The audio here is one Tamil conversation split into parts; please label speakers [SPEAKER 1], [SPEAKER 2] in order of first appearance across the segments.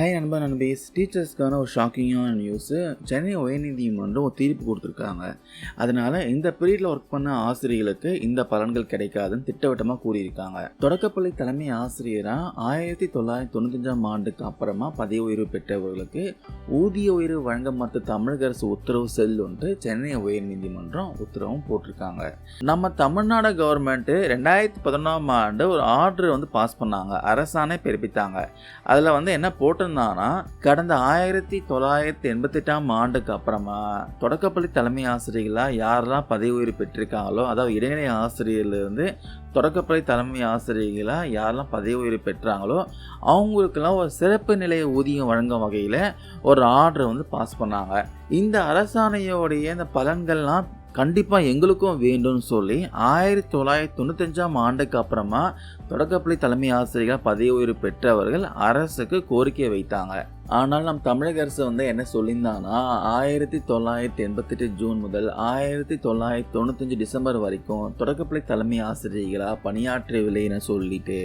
[SPEAKER 1] ஹாய் நண்பா நண்பீஸ் டீச்சர்ஸ்க்கான ஒரு ஷாக்கிங்கான நியூஸு சென்னை உயர்நீதிமன்றம் ஒரு தீர்ப்பு கொடுத்துருக்காங்க. அதனால் இந்த பீரியடில் ஒர்க் பண்ண ஆசிரியர்களுக்கு இந்த பலன்கள் கிடைக்காதுன்னு திட்டவட்டமாக கூறியிருக்காங்க. தொடக்கப்பள்ளி தலைமை ஆசிரியராக ஆயிரத்தி தொள்ளாயிரத்தி தொண்ணூத்தஞ்சாம் ஆண்டுக்கு அப்புறமா பதவி உயர்வு பெற்றவர்களுக்கு ஊதிய உயர்வு வழங்க மறுத்த தமிழக அரசு உத்தரவு செல்லுன்ட்டு சென்னை உயர்நீதிமன்றம் உத்தரவும் போட்டிருக்காங்க. நம்ம தமிழ்நாடு கவர்மெண்ட்டு ரெண்டாயிரத்தி பதினொன்றாம் ஆண்டு ஒரு ஆர்டர் வந்து பாஸ் பண்ணாங்க. அரசாணை பிறப்பித்தாங்க. அதில் வந்து என்ன போட்டிருந்தாங்கன்னா கடந்த ஆயிரத்தி தொள்ளாயிரத்தி எண்பத்தெட்டாம் ஆண்டுக்கு அப்புறமா தொடக்கப்பள்ளி தலைமை ஆசிரியர்களாக யாரெல்லாம் பதவி உயர்வு பெற்றிருக்காங்களோ அதாவது இடைநிலை ஆசிரியர்லேருந்து தொடக்கப்பள்ளி தலைமை ஆசிரியர்களாக யாரெல்லாம் பதவி உயர்வு பெற்றாங்களோ அவங்களுக்கெல்லாம் ஒரு சிறப்பு நிலைய ஊதியம் வழங்கும் வகையில் ஒரு ஆர்டர் வந்து பாஸ் பண்ணாங்க. இந்த அரசாணையோடைய இந்த பலன்கள்லாம் கண்டிப்பாக எங்களுக்கும் வேண்டும்னு சொல்லி ஆயிரத்தி தொள்ளாயிரத்தி தொண்ணூத்தஞ்சாம் ஆண்டுக்கு அப்புறமா தொடக்கப்பள்ளி தலைமை ஆசிரியர்கள் பதவி உயர்வு பெற்றவர்கள் அரசுக்கு கோரிக்கை வைத்தாங்க. ஆனால் நம் தமிழக அரசு வந்து என்ன சொல்லியிருந்தாங்கன்னா ஆயிரத்தி தொள்ளாயிரத்தி எண்பத்தெட்டு ஜூன் முதல் ஆயிரத்தி தொள்ளாயிரத்தி தொண்ணூத்தஞ்சு டிசம்பர் வரைக்கும் தொடக்கப்பள்ளி தலைமை ஆசிரியர்களாக பணியாற்றவில்லைன்னு சொல்லிட்டு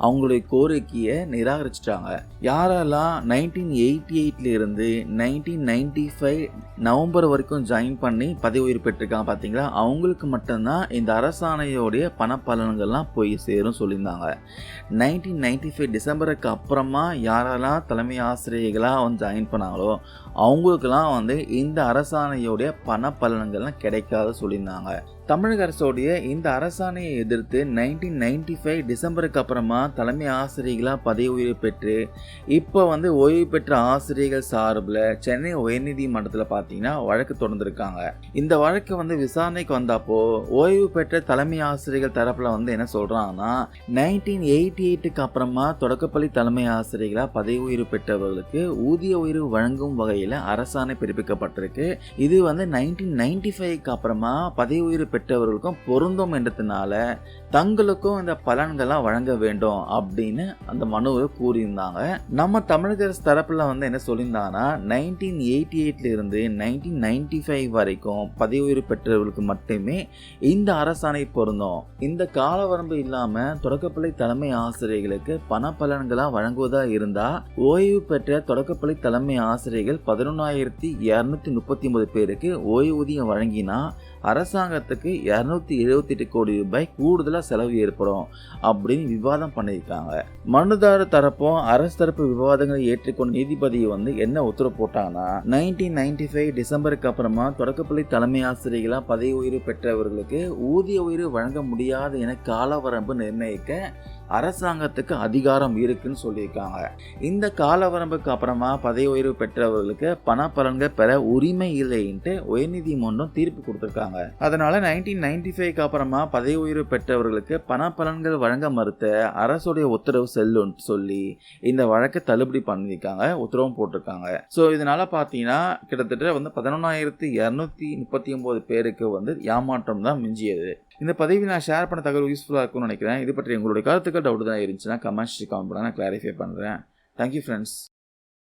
[SPEAKER 1] அவங்களுடைய கோரிக்கையை நிராகரிச்சிட்டாங்க. யாரெல்லாம் நைன்டீன் எயிட்டி எயிட்ல இருந்து நைன்டீன் நைன்டி ஃபைவ் நவம்பர் வரைக்கும் ஜாயின் பண்ணி பதவி உயிர் பெற்றிருக்காங்க பார்த்தீங்களா அவங்களுக்கு மட்டும்தான் இந்த அரசாணையோடைய பணப்பலன்கள்லாம் போய் சேரும் சொல்லியிருந்தாங்க. நைன்டீன் நைன்டி ஃபைவ் டிசம்பருக்கு அப்புறமா யாரெல்லாம் தலைமை ஆசிரியர்களாக வந்து ஜாயின் பண்ணாங்களோ அவங்களுக்கெல்லாம் வந்து இந்த அரசாணையோடைய பண பலன்கள்லாம் கிடைக்காத சொல்லியிருந்தாங்க. தமிழக அரசோடைய இந்த அரசாணையை எதிர்த்து நைன்டீன் நைன்டி ஃபைவ் டிசம்பருக்கு அப்புறமா தலைமை ஆசிரியர்களாக பதவி உயர்வு பெற்று இப்போ வந்து ஓய்வு பெற்ற ஆசிரியர்கள் சார்பில் சென்னை உயர்நீதிமன்றத்தில் பார்த்தீங்கன்னா வழக்கு தொடர்ந்துருக்காங்க. இந்த வழக்கு வந்து விசாரணைக்கு வந்தப்போ ஓய்வு பெற்ற தலைமை ஆசிரியர்கள் தரப்பில் வந்து என்ன சொல்கிறாங்கன்னா நைன்டீன் எயிட்டி எயிட்டுக்கு அப்புறமா தொடக்கப்பள்ளி தலைமை ஆசிரியர்களாக பதவி உயர்வு பெற்றவர்களுக்கு ஊதிய உயர்வு வழங்கும் வகையில் அரசாணை பிறப்பிக்கப்பட்டிருக்கு. இது வந்து நைன்டீன் நைன்டி ஃபைவ்க்கு அப்புறமா பதவி உயர்வு பெற்றவர்களுக்கும் பொருந்தும் என்றதுனால தங்களுக்கும் இந்த பலன்கள்லாம் வழங்க வேண்டும் அப்படின்னு அந்த மனுவை கூறியிருந்தாங்க. நம்ம தமிழக அரசு தரப்பில் வந்து என்ன சொல்லியிருந்தாங்கன்னா நைன்டீன் எயிட்டி எயிட்லேருந்து நைன்டீன் நைன்டி ஃபைவ் வரைக்கும் பதவி உயர்வு பெற்றவர்களுக்கு மட்டுமே இந்த அரசாணை பொருந்தும். இந்த கால வரம்பு இல்லாமல் தொடக்கப்பள்ளி தலைமை ஆசிரியர்களுக்கு பண பலன்களாக வழங்குவதாக இருந்தால் ஓய்வு பெற்ற தொடக்கப்பள்ளி தலைமை ஆசிரியர்கள் பதினொன்றாயிரத்தி இரநூத்தி முப்பத்தி ஒன்பது பேருக்கு ஓய்வூதியம் வழங்கினா அரசாங்கத்துக்கு இரநூத்தி எழுபத்தி எட்டு கோடி ரூபாய் கூடுதலாக செலவு ஏற்படும் அப்படின்னு விவாதம் பண்ணியிருக்காங்க. மனுதார தரப்பும் அரசு தரப்பு விவாதங்களை ஏற்றுக்கொண்ட நீதிபதி வந்து என்ன உத்தரவு போட்டாங்கன்னா நைன்டீன் நைன்டி ஃபைவ் டிசம்பருக்கு அப்புறமா தொடக்கப்பள்ளி தலைமை ஆசிரியர்களாக பதவி உயர்வு பெற்றவர்களுக்கு ஊதிய உயர்வு வழங்க முடியாது என கால வரம்பு நிர்ணயிக்க அரசாங்கத்துக்கு அதிகாரம் இருக்குன்னு சொல்லியிருக்காங்க. இந்த கால வரம்புக்கு அப்புறமா பதவி உயர்வு பெற்றவர்களுக்கு பணப்பலன்கள் பெற உரிமை இல்லைன்ட்டு உயர்நீதிமன்றம் தீர்ப்பு கொடுத்துருக்காங்க. அதனால நைன்டீன் நைன்டி ஃபைவ்க்கு அப்புறமா பதவி உயர்வு பெற்றவர்களுக்கு பணப்பலன்கள் வழங்க மறுத்த அரசுடைய உத்தரவு செல்லும் சொல்லி இந்த வழக்கை தள்ளுபடி பண்ணியிருக்காங்க உத்தரவும் போட்டிருக்காங்க. ஸோ இதனால பார்த்தீங்கன்னா கிட்டத்தட்ட வந்து பதினொன்றாயிரத்தி இரநூத்தி முப்பத்தி ஒன்பது பேருக்கு வந்து ஏமாற்றம் தான் மிஞ்சியது. இந்த பதவி நான் ஷேர் பண்ண தகவல் யூஸ்ஃபுல்லாக இருக்கும்னு நினைக்கிறேன். இது பற்றி உங்களுடைய கருத்துக்கள் டவுட் தான் இருந்துச்சுன்னா கமெண்ட்ஸ் கமெண்ட் பண்ணால் நான் கிளாரிஃபை பண்ணுறேன் தேங்க்யூ ஃப்ரெண்ட்ஸ்